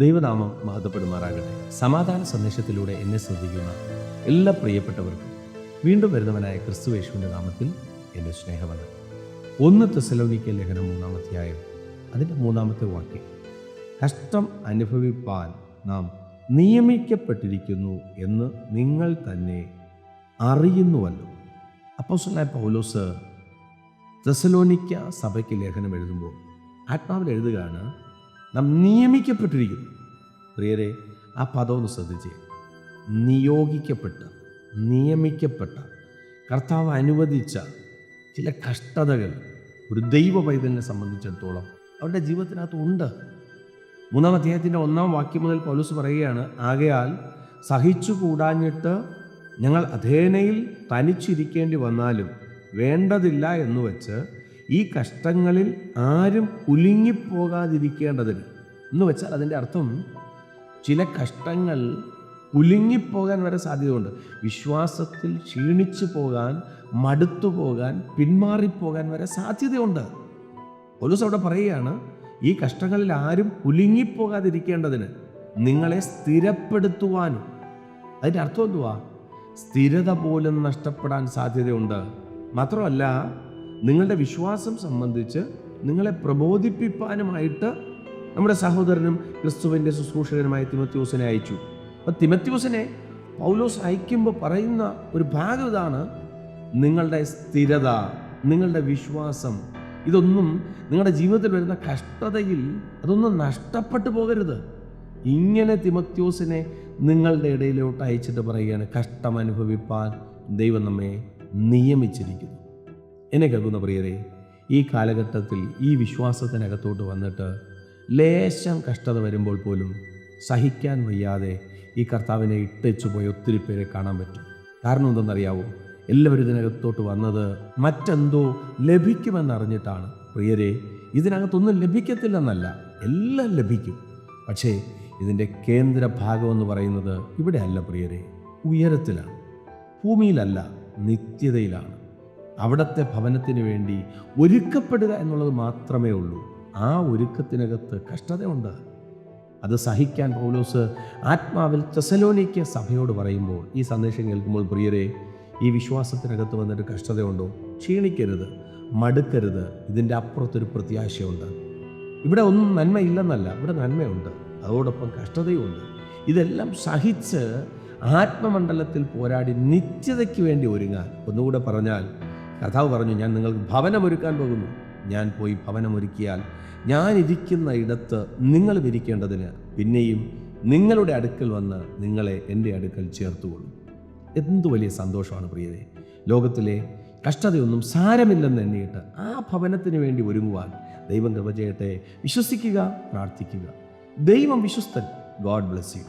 ദൈവനാമം മഹത്വപ്പെടുമാറാകട്ടെ. സമാധാന സന്ദേശത്തിലൂടെ എന്നെ ശ്രദ്ധിക്കുന്ന എല്ലാ പ്രിയപ്പെട്ടവർക്കും വീണ്ടും വരുന്നവനായ ക്രിസ്തു യേശുവിന്റെ നാമത്തിൽ എന്റെ സ്നേഹമാണ് ഒന്ന് തെസലോനിക്ക ലേഖനം മൂന്നാമധ്യായം അതിന്റെ മൂന്നാമത്തെ വാക്യം. കഷ്ടം അനുഭവിപ്പാൻ നാം നിയമിക്കപ്പെട്ടിരിക്കുന്നു എന്ന് നിങ്ങൾ തന്നെ അറിയുന്നുവല്ലോ. അപ്പോസലായ പൗലോസ് തെസലോനിക്ക സഭയ്ക്ക് ലേഖനം എഴുതുമ്പോൾ ആത്മാവിൽ എഴുതുകയാണ് നാം നിയമിക്കപ്പെട്ടിരിക്കുന്നു. പ്രിയരെ ആ പദം ഒന്ന് ശ്രദ്ധിച്ചേ നിയോഗിക്കപ്പെട്ട നിയമിക്കപ്പെട്ട കർത്താവ് അനുവദിച്ച ചില കഷ്ടതകൾ ഒരു ദൈവ പൈതലിനെ സംബന്ധിച്ചിടത്തോളം അവരുടെ ജീവിതത്തിനകത്ത് ഉണ്ട്. മൂന്നാം അദ്ദേഹത്തിന്റെ ഒന്നാം വാക്യം മുതൽ പൗലൂസ് പറയുകയാണ് ആകയാൽ സഹിച്ചു കൂടാഞ്ഞിട്ട് ഞങ്ങൾ അധേനയിൽ തനിച്ചിരിക്കേണ്ടി വന്നാലും വേണ്ടതില്ല എന്ന് വെച്ച് ഈ കഷ്ടങ്ങളിൽ ആരും ഉലുങ്ങിപ്പോകാതിരിക്കേണ്ടതിന് എന്ന് വെച്ചാൽ അതിന്റെ അർത്ഥം ചില കഷ്ടങ്ങൾ കുലുങ്ങിപ്പോകാൻ വരെ സാധ്യതയുണ്ട്. വിശ്വാസത്തിൽ ക്ഷീണിച്ചു പോകാൻ മടുത്തു പോകാൻ പിന്മാറിപ്പോകാൻ വരെ സാധ്യതയുണ്ട്. പോലീസ് അവിടെ പറയുകയാണ് ഈ കഷ്ടങ്ങളിൽ ആരും കുലുങ്ങിപ്പോകാതിരിക്കേണ്ടതിന് നിങ്ങളെ സ്ഥിരപ്പെടുത്തുവാനും. അതിന്റെ അർത്ഥം എന്തുവാ? സ്ഥിരത പോലും നഷ്ടപ്പെടാൻ സാധ്യതയുണ്ട്. മാത്രമല്ല നിങ്ങളുടെ വിശ്വാസം സംബന്ധിച്ച് നിങ്ങളെ പ്രബോധിപ്പിക്കാനുമായിട്ട് നമ്മുടെ സഹോദരനും ക്രിസ്തുവിന്റെ ശുശ്രൂഷകനുമായ തിമത്യോസിനെ അയച്ചു. അപ്പം തിമത്യോസിനെ പൗലോസ് അയക്കുമ്പോൾ പറയുന്ന ഒരു ഭാഗം ഇതാണ് നിങ്ങളുടെ സ്ഥിരത നിങ്ങളുടെ വിശ്വാസം. ഇതൊന്നും നിങ്ങളുടെ ജീവിതത്തിൽ വരുന്ന കഷ്ടതയിൽ അതൊന്നും നഷ്ടപ്പെട്ടു പോകരുത്. ഇങ്ങനെ തിമത്യോസിനെ നിങ്ങളുടെ ഇടയിലോട്ട് അയച്ചിട്ട് പറയുകയാണ് കഷ്ടം അനുഭവിപ്പാൻ ദൈവം നമ്മെ നിയമിച്ചിരിക്കുന്നു. എന്നെ കേൾക്കുന്ന പ്രിയരെ ഈ കാലഘട്ടത്തിൽ ഈ വിശ്വാസത്തിനകത്തോട്ട് വന്നിട്ട് ലേശം കഷ്ടത വരുമ്പോൾ പോലും സഹിക്കാൻ വയ്യാതെ ഈ കർത്താവിനെ ഇട്ടച്ചു പോയ ഒത്തിരി പേരെ കാണാൻ പറ്റും. കാരണം എന്തെന്നറിയാവോ എല്ലാവരും ഇതിനകത്തോട്ട് വന്നത് മറ്റെന്തോ ലഭിക്കുമെന്നറിഞ്ഞിട്ടാണ് പ്രിയരെ ഇതിനകത്തൊന്നും ലഭിക്കത്തില്ലെന്നല്ല എല്ലാം ലഭിക്കും. പക്ഷേ ഇതിന്റെ കേന്ദ്ര ഭാഗമെന്ന് പറയുന്നത് ഇവിടെ അല്ല പ്രിയരെ ഉയരത്തിലാണ്. ഭൂമിയിലല്ല നിത്യതയിലാണ്. അവിടത്തെ ഭവനത്തിന് വേണ്ടി ഒരുക്കപ്പെടുക എന്നുള്ളത് മാത്രമേ ഉള്ളൂ. ആ ഒരുക്കത്തിനകത്ത് കഷ്ടതയുണ്ട്. അത് സഹിക്കാൻ പൗലോസ് ആത്മാവിൽ തെസലോനിക്ക സഭയോട് പറയുമ്പോൾ ഈ സന്ദേശം കേൾക്കുമ്പോൾ പ്രിയരെ ഈ വിശ്വാസത്തിനകത്ത് വന്നിട്ട് കഷ്ടതയുണ്ടോ? ക്ഷീണിക്കരുത് മടുക്കരുത്. ഇതിന്റെ അപ്പുറത്തൊരു പ്രത്യാശയുണ്ട്. ഇവിടെ ഒന്നും നന്മയില്ലെന്നല്ല ഇവിടെ നന്മയുണ്ട്. അതോടൊപ്പം കഷ്ടതയുമുണ്ട്. ഇതെല്ലാം സഹിച്ച് ആത്മമണ്ഡലത്തിൽ പോരാടി നിത്യതയ്ക്ക് വേണ്ടി ഒരുങ്ങാൻ. ഒന്നുകൂടെ പറഞ്ഞാൽ കഥാവ് പറഞ്ഞു ഞാൻ നിങ്ങൾക്ക് ഭവനമൊരുക്കാൻ പോകുന്നു. ഞാൻ പോയി ഭവനമൊരുക്കിയാൽ ഞാൻ ഇരിക്കുന്ന ഇടത്ത് നിങ്ങൾ വിരിക്കേണ്ടതിന് പിന്നെയും നിങ്ങളുടെ അടുക്കൽ വന്ന് നിങ്ങളെ എന്റെ അടുക്കൽ ചേർത്തുകൊള്ളും. എന്തു വലിയ സന്തോഷമാണ് പ്രിയരെ. ലോകത്തിലെ കഷ്ടതയൊന്നും സാരമില്ലെന്ന് എണ്ണിയിട്ട് ആ ഭവനത്തിന് വേണ്ടി ഒരുങ്ങുവാൻ ദൈവം കൃപ വിശ്വസിക്കുക പ്രാർത്ഥിക്കുക. ദൈവം വിശ്വസ്തൻ. God bless you.